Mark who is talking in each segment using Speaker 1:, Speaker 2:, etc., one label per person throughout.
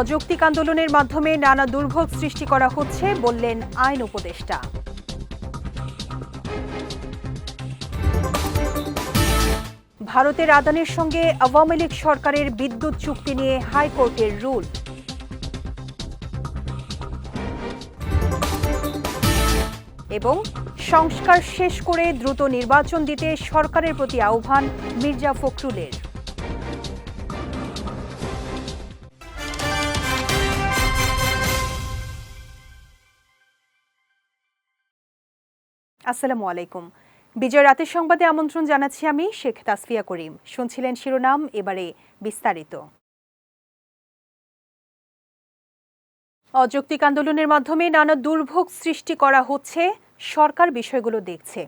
Speaker 1: অযৌক্তিক আন্দোলনের মাধ্যমে নানা দুর্ভোগ সৃষ্টি করা হচ্ছে বললেন আইন উপদেষ্টা। ভারতের আদানের সঙ্গে আওয়ামী লীগ সরকারের বিদ্যুৎ চুক্তি নিয়ে হাইকোর্টের রুল। এবং সংস্কার শেষ করে দ্রুত নির্বাচন দিতে সরকারের প্রতি আহ্বান মির্জা ফখরুলের। আসসালামু আলাইকুম। বিজয় রাতের সংবাদে আমন্ত্রণ জানাচ্ছি আমি শেখ তাসফিয়া করিম। শুনছিলেন শিরোনাম, এবারে বিস্তারিত। অযৌক্তিক আন্দোলনের মাধ্যমে নানা দুর্ভোগ সৃষ্টি করা হচ্ছে, সরকার বিষয়গুলো দেখছে।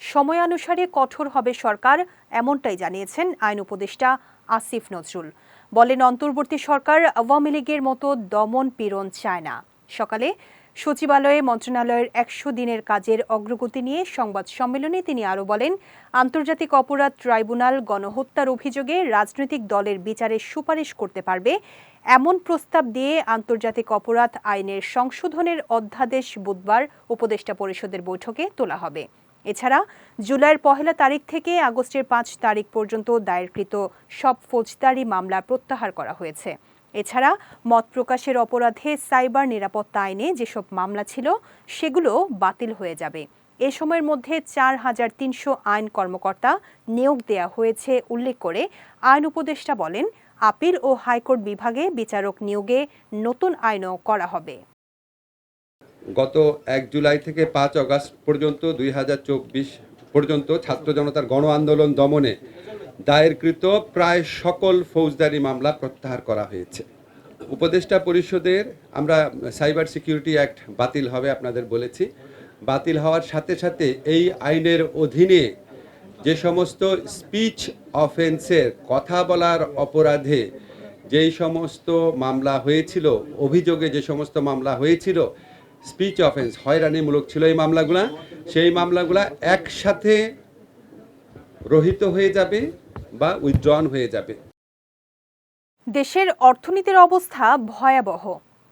Speaker 1: সময়ানুসারে কঠোর হবে সরকার, এমনটাই জানিয়েছেন আইন উপদেষ্টা আসিফ নজরুল। বলেন, অন্তর্বর্তী সরকার আওয়ামী লীগের মতো দমন পীড়ন চায় না। সকালে সচিবালয়ে মন্ত্রণালয়ের একশো দিনের কাজের অগ্রগতি নিয়ে সংবাদ সম্মেলনে তিনি আরও বলেন, আন্তর্জাতিক অপরাধ ট্রাইব্যুনাল গণহত্যার অভিযোগে রাজনৈতিক দলের বিচারের সুপারিশ করতে পারবে, এমন প্রস্তাব দিয়ে আন্তর্জাতিক অপরাধ আইনের সংশোধনের অধ্যাদেশ বুধবার উপদেষ্টা পরিষদের বৈঠকে তোলা হবে। এছাড়া, জুলাইয়ের পহেলা তারিখ থেকে আগস্টের পাঁচ তারিখ পর্যন্ত দায়েরকৃত সব ফৌজদারি মামলা প্রত্যাহার করা হয়েছে। এছাড়া মত প্রকাশের অপরাধে সাইবার নিরাপত্তা আইনে যেসব মামলা ছিল, সেগুলো বাতিল হয়ে যাবে। এ সময়ের মধ্যে চার হাজার তিনশো আইন কর্মকর্তা নিয়োগ দেয়া হয়েছে উল্লেখ করে আইন উপদেষ্টা বলেন, আপিল ও হাইকোর্ট বিভাগে বিচারক নিয়োগে নতুন আইনও করা হবে।
Speaker 2: গত এক জুলাই থেকে পাঁচ আগস্ট পর্যন্ত, দুই হাজার চব্বিশ পর্যন্ত ছাত্র জনতার গণ আন্দোলন দমনে দায়েরকৃত প্রায় সকল ফৌজদারি মামলা প্রত্যাহার করা হয়েছে। উপদেষ্টা পরিষদের আমরা সাইবার সিকিউরিটি অ্যাক্ট বাতিল হবে আপনাদের বলেছি। বাতিল হওয়ার সাথে সাথে এই আইনের অধীনে যে সমস্ত স্পিচ অফেন্সের কথা বলার অপরাধে যেই সমস্ত মামলা হয়েছিল, অভিযোগে যে সমস্ত মামলা হয়েছিল, স্পিচ অফেন্স হয়রানিমূলক ছিল এই মামলাগুলা। সেই মামলাগুলা একসাথে রহিত হয়ে যাবে। বা উইথড্রন হয়ে যাবে।
Speaker 1: দেশের অর্থনীতির অবস্থা ভয়াবহ।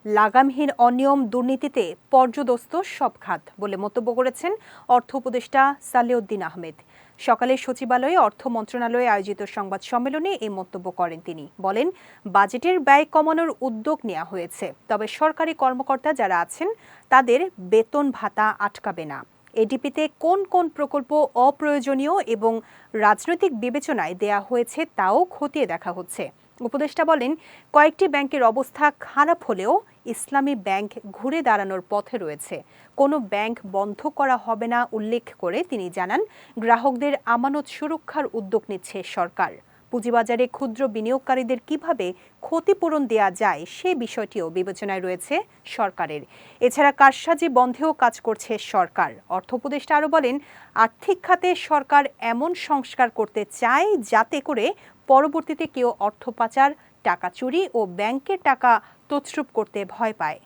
Speaker 1: লাগামহীন অনিয়ম দুর্নীতিতে পর্যদস্ত সব খাত বলে মন্তব্য করেছেন অর্থ উপদেষ্টা সালেউদ্দিন আহমেদ। সকালে সচিবালয়ে অর্থ মন্ত্রণালয়ে আয়োজিত সংবাদ সম্মেলনে এই মন্তব্য করেন তিনি। বলেন, বাজেটের ব্যয় কমানোর উদ্যোগ নেওয়া হয়েছে। তবে সরকারি কর্মকর্তা যারা আছেন, তাদের বেতন ভাতা আটকাবে না। এডিপিতে কোন কোন প্রকল্প অপ্রয়োজনীয় এবং রাজনৈতিক বিবেচনায় দেয়া হয়েছে তাও খতিয়ে দেখা হচ্ছে। উপদেষ্টা বলেন, কয়েকটি ব্যাংকের অবস্থা খারাপ হলেও ইসলামী ব্যাংক ঘুরে দাঁড়ানোর পথে রয়েছে। কোনো ব্যাংক বন্ধ করা হবে না, উল্লেখ করে তিনি জানান, গ্রাহকদের আমানত সুরক্ষার উদ্যোগ নিচ্ছে সরকার। পুঁজিবাজারে ক্ষুদ্র বিনিয়োগকারীদের কীভাবে ক্ষতিপূরণ দেয়া যায় সে বিষয়টিও বিবেচনায় রয়েছে সরকারের। এছাড়া কারসাজি বন্ধেও কাজ করছে সরকার। অর্থ উপদেষ্টা আরও বলেন, আর্থিক খাতে সরকার এমন সংস্কার করতে চায় যাতে করে পরবর্তীতে কেউ অর্থ পাচার, টাকা চুরি ও ব্যাংকের টাকা তছরূপ করতে ভয় পায়।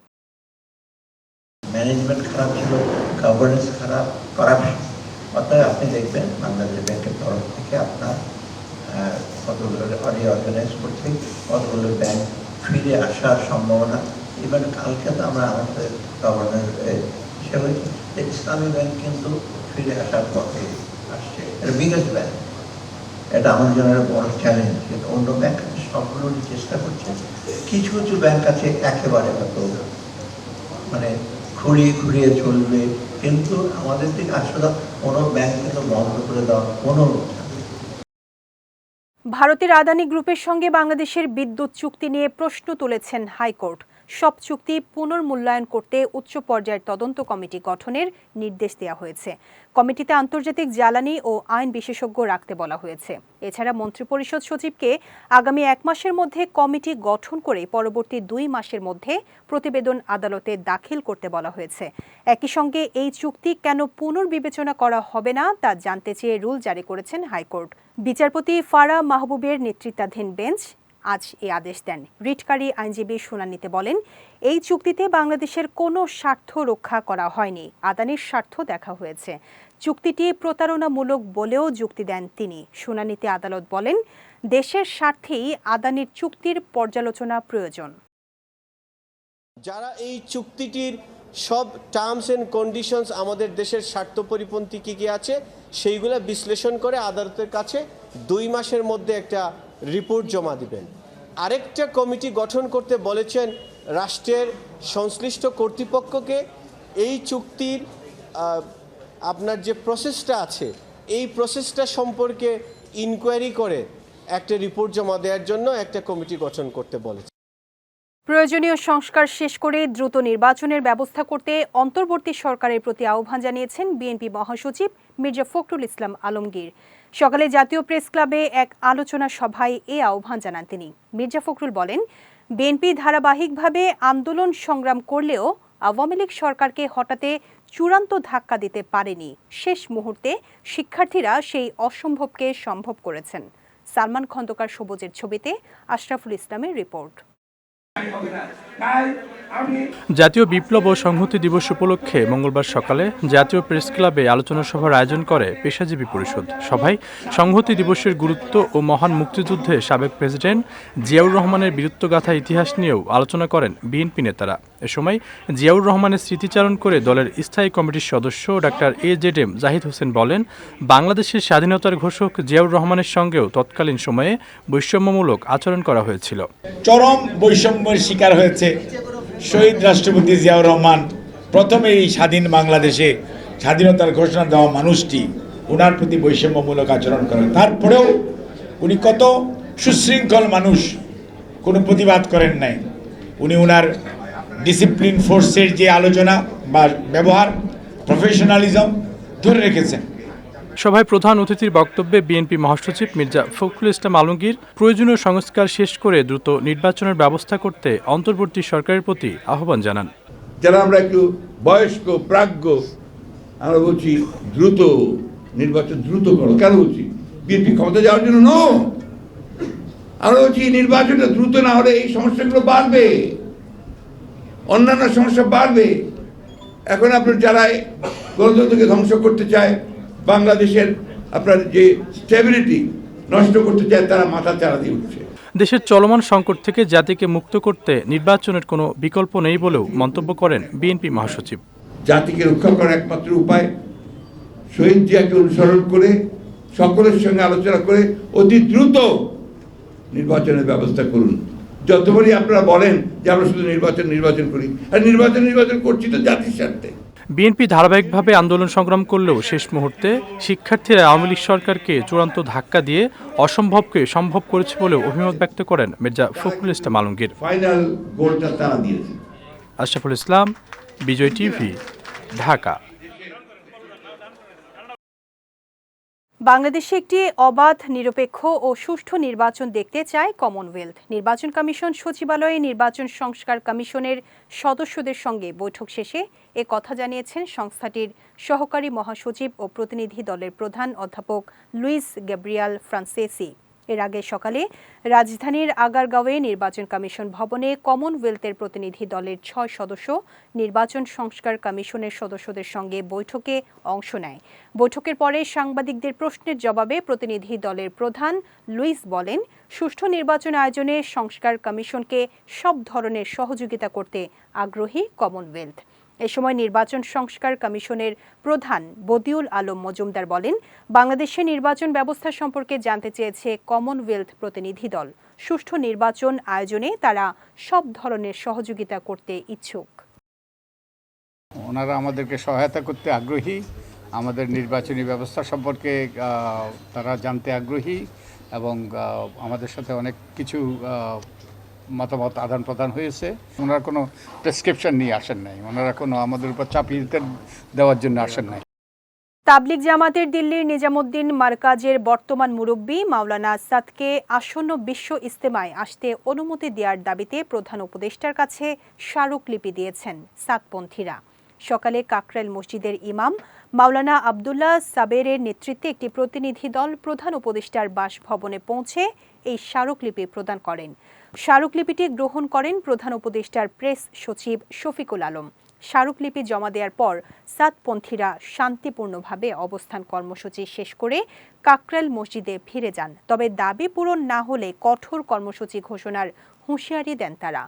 Speaker 3: ম্যানেজমেন্ট খারাপ ছিল গভর্নেন্স খারাপ করাপশন অর্থাৎ আপনি দেখবেন বাংলাদেশ ব্যাংকের তরফ থেকে আপনার কতগুলো অডিও অর্গানাইজ করছে কতগুলো ব্যাংক ফিরে আসার সম্ভাবনা ইভেন কালকে তো আমরা আমাদের গভর্নর হিসেবে যে ইসলামী ব্যাংক কিন্তু ফিরে আসার পথে আসছে এটা বিগেস্ট ব্যাংক এটা আমাদের জন্য একটা বড় চ্যালেঞ্জ কিন্তু অন্য ব্যাংক সবগুলো চেষ্টা করছে কিছু কিছু ব্যাংক আছে একেবারে হয়তো মানে ঘুরিয়ে ঘুরিয়ে চলবে কিন্তু আমাদের দিকে আসলে কোনো ব্যাংক কিন্তু বন্ধ করে দেওয়ার কোনো
Speaker 1: ভারতের আদানি গ্রুপের সঙ্গে বাংলাদেশের বিদ্যুৎ চুক্তি নিয়ে প্রশ্ন তুলেছেন হাইকোর্ট। সব চুক্তি পুনর্মূল্যায়ন করতে উচ্চ পর্যায়ের তদন্ত কমিটি গঠনের নির্দেশ দেওয়া হয়েছে। কমিটিতে আন্তর্জাতিক জ্বালানি ও আইন বিশেষজ্ঞ রাখতে বলা হয়েছে। এছাড়া মন্ত্রিপরিষদ সচিবকে আগামী এক মাসের মধ্যে কমিটি গঠন করে পরবর্তী দুই মাসের মধ্যে প্রতিবেদন আদালতে দাখিল করতে বলা হয়েছে। একই সঙ্গে এই চুক্তি কেন পুনর্বিবেচনা করা হবে না তা জানতে চেয়ে রুল জারি করেছেন হাইকোর্ট। বিচারপতি ফারা মাহবুবের নেতৃত্বাধীন বেঞ্চ আজ এই আদেশ দেন। রিটকারী আইনজীবী শুনানিতে বলেন, এই চুক্তিতে বাংলাদেশের কোনো স্বার্থ রক্ষা করা হয়নি। আদানির স্বার্থ দেখা হয়েছে। চুক্তিটি প্রতারণামূলক বলেও যুক্তি দেন তিনি। শুনানিতে আদালত বলেন, দেশের স্বার্থেই আদানির চুক্তির পর্যালোচনা প্রয়োজন।
Speaker 4: যারা এই চুক্তিটির সব টার্মস অ্যান্ড কন্ডিশনস আমাদের দেশের স্বার্থ পরিপন্থী কী কী আছে, সেইগুলো বিশ্লেষণ করে আদালতের কাছে দুই মাসের মধ্যে একটা রিপোর্ট জমা দিবেন। আরেকটা কমিটি গঠন করতে বলেছেন রাষ্ট্রের সংশ্লিষ্ট কর্তৃপক্ষকে। এই চুক্তির আপনার যে প্রসেসটা আছে, এই প্রসেসটা সম্পর্কে ইনকোয়ারি করে একটা রিপোর্ট জমা দেওয়ার জন্য একটা কমিটি গঠন করতে বলেছে।
Speaker 1: প্রয়োজনীয় সংস্কার শেষ করে দ্রুত নির্বাচনের ব্যবস্থা করতে অন্তর্বর্তী সরকারের প্রতি আহ্বান জানিয়েছেন বিএনপি মহাসচিব মির্জা ফখরুল ইসলাম আলমগীর। সকালে জাতীয় প্রেস ক্লাবে এক আলোচনা সভায় এ আহ্বান জানান তিনি। মির্জা ফখরুল বলেন, বিএনপি ধারাবাহিকভাবে আন্দোলন সংগ্রাম করলেও আওয়ামী লীগ সরকারকে হঠাতে চূড়ান্ত ধাক্কা দিতে পারেনি। শেষ মুহূর্তে শিক্ষার্থীরা সেই অসম্ভবকে সম্ভব করেছেন। সালমান খন্দকার সবুজের ছবিতে, আশরাফুল ইসলামের রিপোর্ট।
Speaker 5: জাতীয় বিপ্লব ও সংহতি দিবস উপলক্ষে মঙ্গলবার সকালে জাতীয় প্রেস ক্লাবে আলোচনা সভার আয়োজন করে পেশাজীবী পরিষদ। সভায় সংহতি দিবসের গুরুত্ব ও মহান মুক্তিযুদ্ধে সাবেক প্রেসিডেন্ট জিয়াউর রহমানের বীরত্বগাথা ইতিহাস নিয়েও আলোচনা করেন বিএনপি নেতারা। এ সময় জিয়াউর রহমানের স্মৃতিচারণ করে দলের স্থায়ী কমিটির সদস্য doctor A Z M Zahid Hossain বলেন, বাংলাদেশের স্বাধীনতার ঘোষক জিয়াউর রহমানের সঙ্গেও তৎকালীন সময়ে বৈষম্যমূলক আচরণ করা হয়েছিল।
Speaker 6: চরম বৈষম্যের শিকার হয়েছে শহীদ রাষ্ট্রপতি জিয়াউর রহমান। প্রথমে এই স্বাধীন বাংলাদেশে স্বাধীনতার ঘোষণা দেওয়া মানুষটি ওনার প্রতি বৈষম্যমূলক আচরণ করেন তারপরেও উনি কত সুশৃঙ্খল মানুষ, কোনো প্রতিবাদ করেন নাই। উনি ওনার ডিসিপ্লিন ফোর্সের যে আলোচনা বা ব্যবহার প্রফেশনালিজম ধরে রেখেছেন।
Speaker 5: সভায় প্রধান অতিথির বক্তব্যে বিএনপি মহাসচিব মির্জা ফখরুল ইসলাম আলমগীর প্রয়োজনীয় সংস্কার শেষ করে দ্রুত নির্বাচনের ব্যবস্থা করতে অন্তর্বর্তী সরকারের প্রতি আহ্বান জানান।
Speaker 7: যারা আমরা একটু বয়স্ক প্রাজ্ঞ আমরা বলছি দ্রুত নির্বাচন দ্রুত করো। কেন বলছি? বিএনপি ক্ষমতা যাওয়ার জন্য ন আমরা বলছি নির্বাচনটা দ্রুত না হলে এই সমস্যাগুলো বাড়বে। অন্যান্য সমস্যা বাড়বে। এখন আপনার যারা গণতন্ত্রকে ধ্বংস করতে চায় বাংলাদেশের আপনার যে স্টেবিলিটি নষ্ট করতে চায় তারা মাথা চারা দিয়ে উঠছে।
Speaker 5: দেশের চলমান সংকট থেকে জাতিকে মুক্ত করতে নির্বাচনের কোনো বিকল্প নেই বলেও মন্তব্য করেন বিএনপি মহাসচিব।
Speaker 7: জাতিকে রক্ষা করার একমাত্র উপায় শহীদ জিয়াকে অনুসরণ করে সকলের সঙ্গে আলোচনা করে অতি দ্রুত নির্বাচনের ব্যবস্থা করুন। যতবারই আপনারা বলেন যে আমরা শুধু নির্বাচন নির্বাচন করি আর নির্বাচন নির্বাচন করছি তো জাতির স্বার্থে।
Speaker 5: বিএনপি ধারাবাহিকভাবে আন্দোলন সংগ্রাম করলেও শেষ মুহূর্তে শিক্ষার্থীরা আওয়ামী লীগ সরকারকে চূড়ান্ত ধাক্কা দিয়ে অসম্ভবকে সম্ভব করেছে বলেও অভিমত ব্যক্ত করেন মির্জা ফখরুল ইসলাম আলমগীর।
Speaker 7: ফাইনাল গোলটা তারা দিয়েছে।
Speaker 5: আশরাফুল ইসলাম বিজয় টিভি ঢাকা।
Speaker 1: বাংলাদেশে একটি অবাধ, নিরপেক্ষ ও সুষ্ঠু নির্বাচন দেখতে চায় কমনওয়েলথ নির্বাচন কমিশন সচিবালয়ে নির্বাচন সংস্কার কমিশনের সদস্যদের সঙ্গে বৈঠক শেষে এ কথা জানিয়েছেন সংস্থাটির সহকারী মহাসচিব ও প্রতিনিধি দলের প্রধান অধ্যাপক লুইস গ্যাব্রিয়াল ফ্রান্সেসি। এর আগে সকালে রাজধানীর আগারগাঁওয়ে নির্বাচন কমিশন ভবনে কমনওয়েলথের প্রতিনিধি দলের ছয় সদস্য নির্বাচন সংস্কার কমিশনের সদস্যদের সঙ্গে বৈঠকে অংশ নেয়। বৈঠকের পরে সাংবাদিকদের প্রশ্নের জবাবে প্রতিনিধি দলের প্রধান লুইস বলেন, সুষ্ঠু নির্বাচন আয়োজনে সংস্কার কমিশনকে সব ধরনের সহযোগিতা করতে আগ্রহী কমনওয়েলথ। এ সময় নির্বাচন সংস্কার কমিশনের প্রধান বদিউল আলম মজুমদার বলেন, বাংলাদেশে নির্বাচন ব্যবস্থা সম্পর্কে জানতে চেয়েছে কমনওয়েলথ প্রতিনিধি দল। সুষ্ঠু নির্বাচন আয়োজনে তারা সব ধরনের সহযোগিতা করতে ইচ্ছুক।
Speaker 8: ওনারা আমাদেরকে সহায়তা করতে আগ্রহী। আমাদের নির্বাচনী ব্যবস্থা সম্পর্কে তারা জানতে আগ্রহী এবং আমাদের সাথে অনেক কিছু মতামত আদান প্রদান হয়েছে। ওনারা কোনো প্রেসক্রিপশন নিয়ে আসেন নাই। ওনারা কোনো আমাদের উপর চাপিয়ে দেওয়ার জন্য আসেন নাই।
Speaker 1: তাবলিগ জামাতের দিল্লির নিজামুদ্দিন মার্কাজের বর্তমান মুরব্বী মাওলানা আসাদকে আসন্ন বিশ্ব ইস্তেমায় আসতে অনুমতি দেওয়ার দাবিতে প্রধান উপদেষ্টার কাছে স্মারকলিপি দিয়েছেন সাতপন্থীরা। সকালে কাকরাইল মসজিদের ইমাম মাওলানা আবদুল্লাহ সাবেরের নেতৃত্বে একটি প্রতিনিধি দল প্রধান উপদেষ্টার বাসভবনে পৌঁছে এই স্মারকলিপি প্রদান করেন। স্মারকলিপিটি গ্রহণ করেন প্রধান উপদেষ্টার প্রেস সচিব শফিকুল আলম। স্মারকলিপি জমা দেওয়ার পর সাতপন্থীরা শান্তিপূর্ণভাবে অবস্থান কর্মসূচি শেষ করে কাকরাইল মসজিদে ফিরে যান। তবে দাবি পূরণ না হলে কঠোর কর্মসূচি ঘোষণার হুঁশিয়ারি দেন তারা।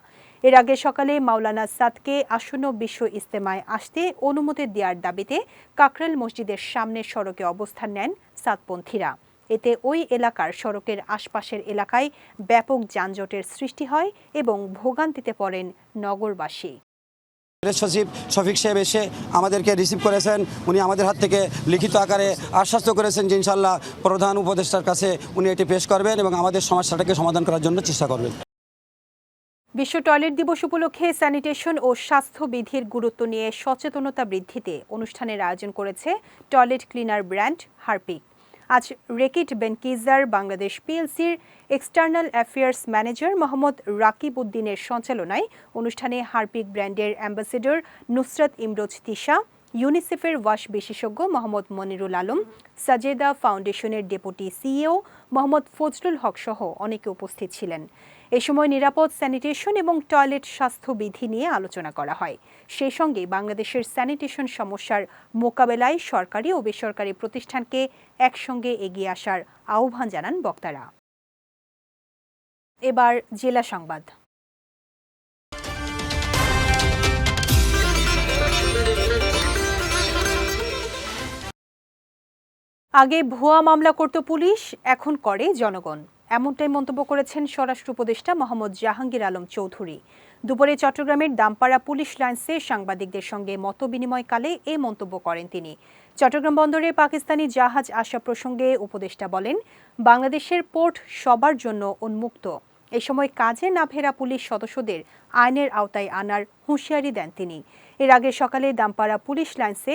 Speaker 1: এর আগে সকালে মাওলানা সাদকে আসন্ন বিশ্ব ইস্তেমায় আসতে অনুমতি দেওয়ার দাবিতে কাকরাইল মসজিদের সামনের সড়কে অবস্থান নেন সাদপন্থীরা এতে ওই এলাকার সড়কের আশপাশের এলাকায় ব্যাপক যানজটের সৃষ্টি হয় এবং ভোগান্তিতে পড়েন নগরবাসী।
Speaker 9: প্রেস সচিব শফিক সাহেব এসে আমাদেরকে রিসিভ করেছেন। উনি আমাদের হাত থেকে লিখিত আকারে আশ্বাস্ত করেছেন যে ইনশাল্লাহ প্রধান উপদেষ্টার কাছে উনি এটি পেশ করবেন এবং আমাদের সমস্যাটাকে সমাধান করার জন্য চেষ্টা করবেন।
Speaker 1: বিশ্ব টয়লেট দিবস উপলক্ষে স্যানিটেশন ও স্বাস্থ্যবিধির গুরুত্ব নিয়ে সচেতনতা বৃদ্ধিতে অনুষ্ঠানের আয়োজন করেছে টয়লেট ক্লিনার ব্র্যান্ড হারপিক। আজ Reckitt Benckiser Bangladesh পিএলসির external affairs manager Mohammad Rakib উদ্দিনের সঞ্চালনায় অনুষ্ঠানে হারপিক ব্র্যান্ডের অ্যাম্বাসেডর নুসরাত ইমরোজ তিশা ইউনিসেফের ওয়াশ বিশেষজ্ঞ মোহাম্মদ মনিরুল আলম, সাজেদা ফাউন্ডেশনের ডেপুটি সিইও মোহাম্মদ ফজলুল হক সহ অনেকে উপস্থিত ছিলেন। এ সময় নিরাপদ স্যানিটেশন এবং টয়লেট স্বাস্থ্যবিধি নিয়ে আলোচনা করা হয়। সেই সঙ্গে বাংলাদেশের স্যানিটেশন সমস্যার মোকাবেলায় সরকারি ও বেসরকারি প্রতিষ্ঠানকে একসঙ্গে এগিয়ে আসার আহ্বান জানান বক্তারা। এবার জেলা সংবাদ। আগে ভুয়া মামলা করত পুলিশ, এখন করে জনগণ। এমনটাই মন্তব্য করেছেন স্বরাষ্ট্র উপদেষ্টা মোহাম্মদ জাহাঙ্গীর আলম চৌধুরী। দুপুরে চট্টগ্রামের দামপাড়া পুলিশ লাইন্সে সাংবাদিকদের সঙ্গে মত বিনিময়কালে এ মন্তব্য করেন তিনি। চট্টগ্রাম বন্দরে পাকিস্তানি জাহাজ আসা প্রসঙ্গে উপদেষ্টা বলেন, বাংলাদেশের পোর্ট সবার জন্য উন্মুক্ত। এ সময় কাজে না ফেরা পুলিশ সদস্যদের আইনের আওতায় আনার হুঁশিয়ারি দেন তিনি। এর আগে সকালে দামপাড়া পুলিশ লাইন্সে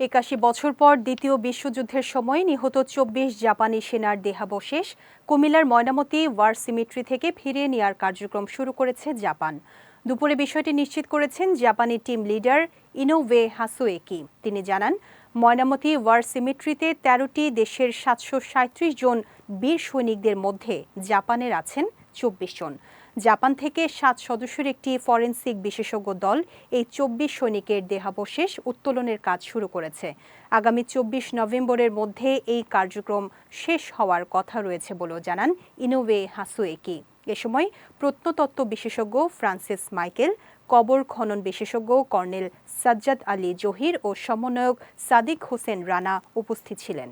Speaker 1: একাশি বছর পর দ্বিতীয় বিশ্বযুদ্ধের সময় নিহত চব্বিশ জাপানি সেনার দেহাবশেষ। কুমিল্লার ময়নামতি ওয়ার সিমিট্রি থেকে ফিরিয়ে নেওয়ার কার্যক্রম শুরু করেছে জাপান। দুপুরে বিষয়টি নিশ্চিত করেছেন জাপানি টিম লিডার ইনোভে হাসুয়েকি। তিনি জানান, ময়নামতি ওয়ার সিমিট্রিতে তেরোটি দেশের সাতশো জন বীর সৈনিকদের মধ্যে জাপানের আছেন চব্বিশ জন। জাপান থেকে সাত সদস্যের একটি ফরেন্সিক বিশেষজ্ঞ দল এই চব্বিশ সৈনিকের দেহাবশেষ উত্তোলনের কাজ শুরু করেছে। আগামী চব্বিশ নভেম্বরের মধ্যে এই কার্যক্রম শেষ হওয়ার কথা রয়েছে বলেও জানান ইনোভে হাসুয়েকি। এ সময় প্রত্নতত্ত্ব বিশেষজ্ঞ ফ্রান্সিস মাইকেল, কবর খনন বিশেষজ্ঞ কর্নেল সাজ্জাদ আলী জহির ও সমন্বয়ক সাদিক হোসেন রানা উপস্থিত ছিলেন।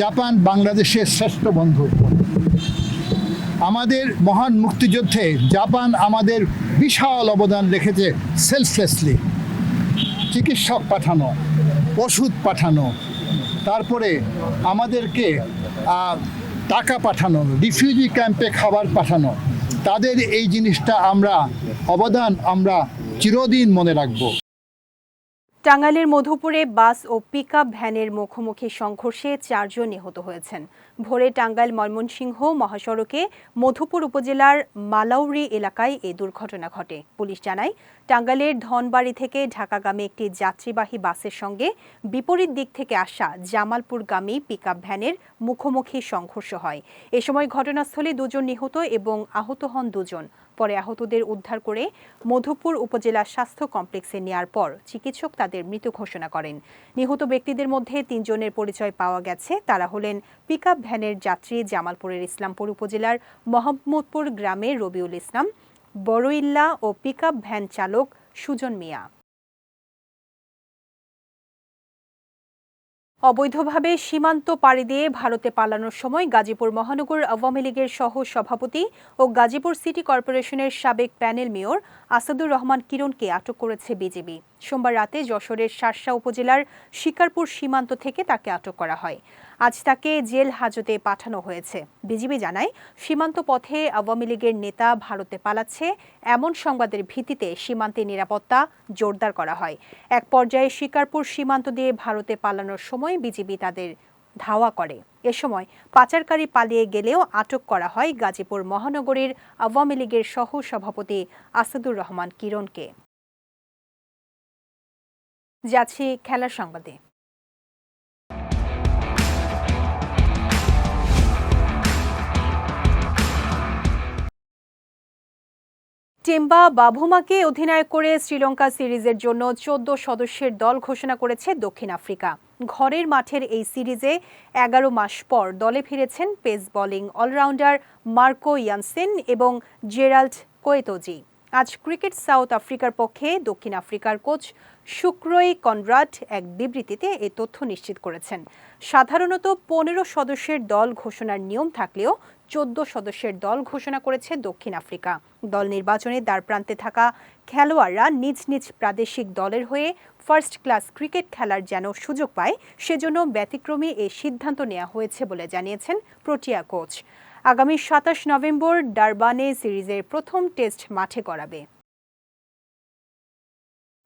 Speaker 10: জাপান বাংলাদেশের শ্রেষ্ঠ বন্ধু। আমাদের মহান মুক্তিযুদ্ধে জাপান আমাদের বিশাল অবদান রেখেছে সেলফলেসলি চিকিৎসক পাঠানো, ওষুধ পাঠানো, তারপরে আমাদেরকে টাকা পাঠানো রিফিউজি ক্যাম্পে খাবার পাঠানো। তাদের এই জিনিসটা আমরা, অবদান আমরা চিরদিন মনে রাখব।
Speaker 1: টাঙ্গাইলের মধুপুরে বাস ও পিকআপ ভ্যানের মুখোমুখি সংঘর্ষে চারজন নিহত হয়েছেন। ভোরে টাঙ্গাইল ময়মনসিংহ মহাসড়কে মধুপুর উপজেলার মালাউরি এলাকায় এ দুর্ঘটনা ঘটে। পুলিশ জানায়, টাঙ্গাইলের ধনবাড়ি থেকে ঢাকাগামী একটি যাত্রীবাহী বাসের সঙ্গে বিপরীত দিক থেকে আসা জামালপুরগামী পিকআপ ভ্যানের মুখোমুখি সংঘর্ষ হয়। এ সময় ঘটনাস্থলে দুজন নিহত এবং আহত হন দুজন। পরে আহতদের উদ্ধার করে মধুপুর উপজেলা স্বাস্থ্য কমপ্লেক্সে নেয়ার পর চিকিৎসক তাদের মৃত ঘোষণা করেন। নিহত ব্যক্তিদের মধ্যে তিনজনের পরিচয় পাওয়া গেছে। তারা হলেন পিকআপ ভ্যানের যাত্রী জামালপুরের ইসলামপুর উপজেলার মোহাম্মদপুর গ্রামের রবিউল ইসলাম বড়ইল্লা ও পিকআপ ভ্যান চালক সুজন মিয়া। অবৈধভাবে সীমান্ত পাড়ি দিয়ে ভারতে পালানোর সময় গাজীপুর মহানগর আওয়ামী লীগের সহ সভাপতি ও গাজীপুর সিটি কর্পোরেশনের সাবেক প্যানেল মেয়র আসাদুর রহমান কিরণকে আটক করেছে বিজেপি সোমবার রাতে যশোরের শার্শা উপজেলার শিকারপুর সীমান্ত থেকে তাকে আটক করা হয়। আজ তাকে জেল হাজতে পাঠানো হয়েছে। বিজিবি জানায়, সীমান্ত পথে আওয়ামী লীগের নেতা ভারতে পালাচ্ছে। এমন সংবাদের ভিত্তিতে সীমান্তে নিরাপত্তা জোরদার করা হয়। এক পর্যায়ে শিকারপুর সীমান্ত দিয়ে ভারতে পালানোর সময় বিজিবি তাদের ধাওয়া করে। এ সময় পাচারকারী পালিয়ে গেলেও আটক করা হয় গাজীপুর মহানগরীর আওয়ামী লীগের সহ সভাপতি আসাদুর রহমান কিরণকে। যাচ্ছি খেলার সংবাদে। টেম্বা বাভুমাকে অধিনায়ক করে শ্রীলঙ্কা সিরিজের জন্য চোদ্দ সদস্যের দল ঘোষণা করেছে দক্ষিণ আফ্রিকা। ঘরের মাঠের এই সিরিজে এগারো মাস পর দলে ফিরেছেন pace bowling allrounder Marco Jansen এবং জেরাল্ড কোয়েতোজি। আজ ক্রিকেট সাউথ আফ্রিকার পক্ষে দক্ষিণ আফ্রিকার কোচ শুক্রই কনরাড এক বিবৃতিতে এ তথ্য নিশ্চিত করেছেন। সাধারণত পনেরো সদস্যের দল ঘোষণার নিয়ম থাকলেও চোদ্দ সদস্যের দল ঘোষণা করেছে দক্ষিণ আফ্রিকা। দল নির্বাচনে দ্বারপ্রান্তে থাকা খেলোয়াড়রা নিজ নিজ প্রাদেশিক দলের হয়ে ফার্স্ট ক্লাস ক্রিকেট খেলার যেন সুযোগ পায়, সেজন্য ব্যতিক্রমী এই সিদ্ধান্ত নেওয়া হয়েছে বলে জানিয়েছেন প্রোটিয়া কোচ। আগামী সাতাশ নভেম্বর ডারবানে সিরিজের প্রথম টেস্ট মাঠে করাবে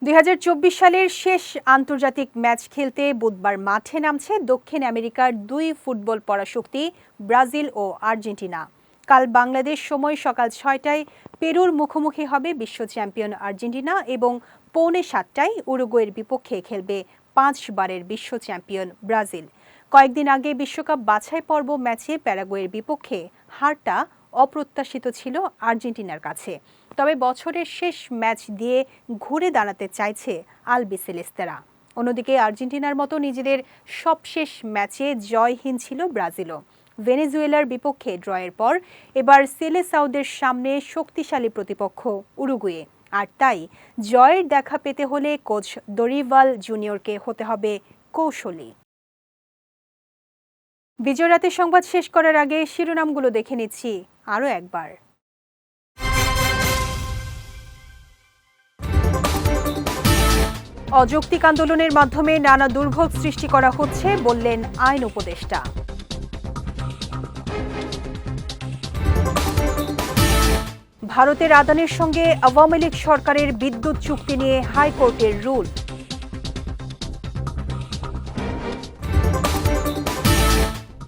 Speaker 1: দুই হাজার চব্বিশ সালের শেষ আন্তর্জাতিক ম্যাচ খেলতে বুধবার মাঠে নামছে দক্ষিণ আমেরিকার দুই ফুটবল পরাশক্তি, ব্রাজিল ও আর্জেন্টিনা। কাল বাংলাদেশ সময় সকাল ছয়টায় পেরুর মুখোমুখি হবে বিশ্ব চ্যাম্পিয়ন আর্জেন্টিনা এবং পৌনে সাতটায় উরুগুয়ের বিপক্ষে খেলবে পাঁচবারের বিশ্ব চ্যাম্পিয়ন ব্রাজিল। কয়েকদিন আগে বিশ্বকাপ বাছাই পর্ব ম্যাচে প্যারাগুয়ের বিপক্ষে হারটা অপ্রত্যাশিত ছিল আর্জেন্টিনার কাছে। তবে বছরের শেষ ম্যাচ দিয়ে ঘুরে দাঁড়াতে চাইছে আলবিসেলেস্তেরা অন্যদিকে আর্জেন্টিনার মতো নিজেদের সবশেষ ম্যাচে জয়হীন ছিল ব্রাজিলও। ভেনেজুয়েলার বিপক্ষে ড্রয়ের পর এবার সেলেসাউদের সামনে শক্তিশালী প্রতিপক্ষ উরুগুয়ে। আর তাই জয়ের দেখা পেতে হলে কোচ দরিভাল জুনিয়রকে হতে হবে কৌশলী। বিজয় রাতের সংবাদ শেষ করার আগে শিরোনামগুলো দেখে নিচ্ছি আরও একবার। অযৌক্তিক আন্দোলনের মাধ্যমে নানা দুর্ভোগ সৃষ্টি করা হচ্ছে বললেন আইন উপদেষ্টা। ভারতের আদানের সঙ্গে আওয়ামী লীগ সরকারের বিদ্যুৎ চুক্তি নিয়ে হাইকোর্টের রুল।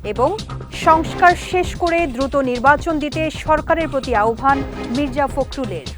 Speaker 1: এবং সংস্কার শেষ করে দ্রুত নির্বাচন দিতে সরকারের প্রতি আহ্বান মির্জা ফখরুলের।